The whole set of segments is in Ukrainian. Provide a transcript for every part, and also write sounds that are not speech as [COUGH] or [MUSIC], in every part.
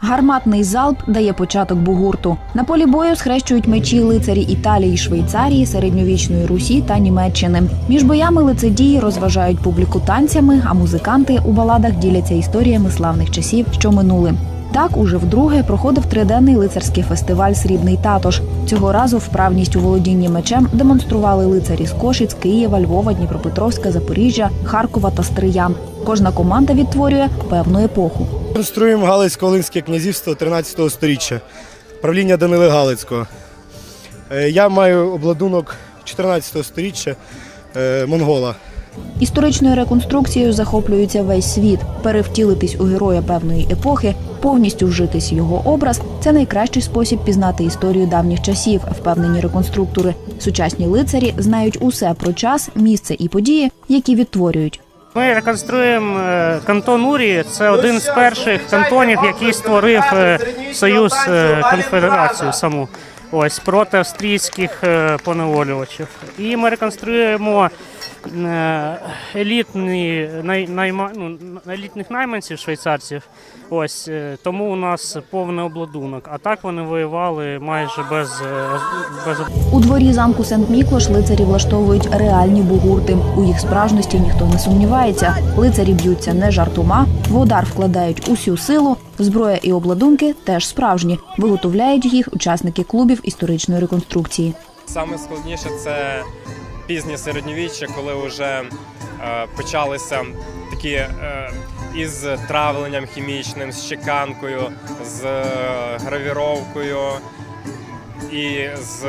Гарматний залп дає початок бугурту. На полі бою схрещують мечі лицарі Італії, Швейцарії, середньовічної Русі та Німеччини. Між боями лицедії розважають публіку танцями, а музиканти у баладах діляться історіями славних часів, що минули. Так уже вдруге проходив триденний лицарський фестиваль Срібний татош. Цього разу вправність у володінні мечем демонстрували лицарі з Кошиць, Києва, Львова, Дніпропетровська, Запоріжжя, Харкова та Стрия. Кожна команда відтворює певну епоху. Конструюємо Галицько-Волинське князівство 13 століття, правління Данили Галицького. Е, Я маю обладунок 14 століття е, монгола. Історичною реконструкцією захоплюється весь світ. Перевтілитись у героя певної епохи, повністю вжитись його образ це найкращий спосіб пізнати історію давніх часів, впевнені реконструктори. Сучасні лицарі знають усе про час, місце і події, які відтворюють. Ми реконструємо е, кантон Урі. Це один з перших кантонів, який створив е, Союз е, Конфедерацію саму. Ось проти австрійських е, поневолювачів. І ми реконструюємо е, елітні най, найма, ну, елітних найманців швейцарців. Ось е, тому у нас повний обладунок. А так вони воювали майже без, без У дворі замку Сент-Міклош лицарі влаштовують реальні бугурти. У їх справжності ніхто не сумнівається. Лицарі б'ються не жартома, в удар вкладають усю силу. Зброя і обладунки теж справжні. Виготовляють їх учасники клубів історичної реконструкції. Саме складніше це пізнє середньовіччя, коли вже е, почалися такі е, із травленням хімічним, з чеканкою, з е, гравіровкою і з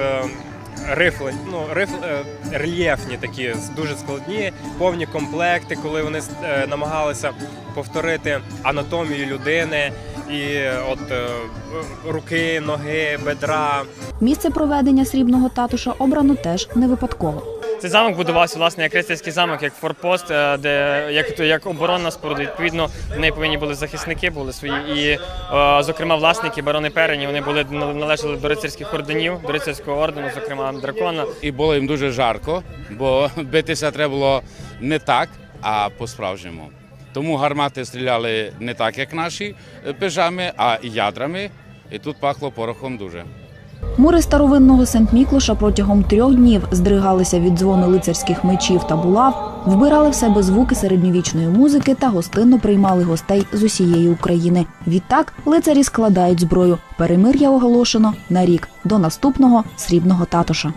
рифлень, ну, риф, е, рельєфні такі дуже складні, повні комплекти, коли вони е, намагалися повторити анатомію людини і от е, руки, ноги, бедра. Місце проведення срібного татуша обрано теж не випадково. Цей замок будувався власне як християнський замок, як форпост, е, де як як оборонна споруда. Відповідно, в неї повинні були захисники, були свої. І, е, зокрема, власники барони Перені вони були належали до рицарських орденів, до рицарського ордену, зокрема дракона. і було їм дуже жарко, бо [LAUGHS] битися треба було не так, а по-справжньому. Тому гармати стріляли не так, як наші е, пижами, а ядрами. І тут пахло порохом дуже. Мури старовинного Сент-Міклоша протягом трьох днів здригалися від дзвону лицарських мечів та булав, вбирали в себе звуки середньовічної музики та гостинно приймали гостей з усієї України. Відтак лицарі складають зброю. Перемир'я оголошено на рік до наступного срібного татуша.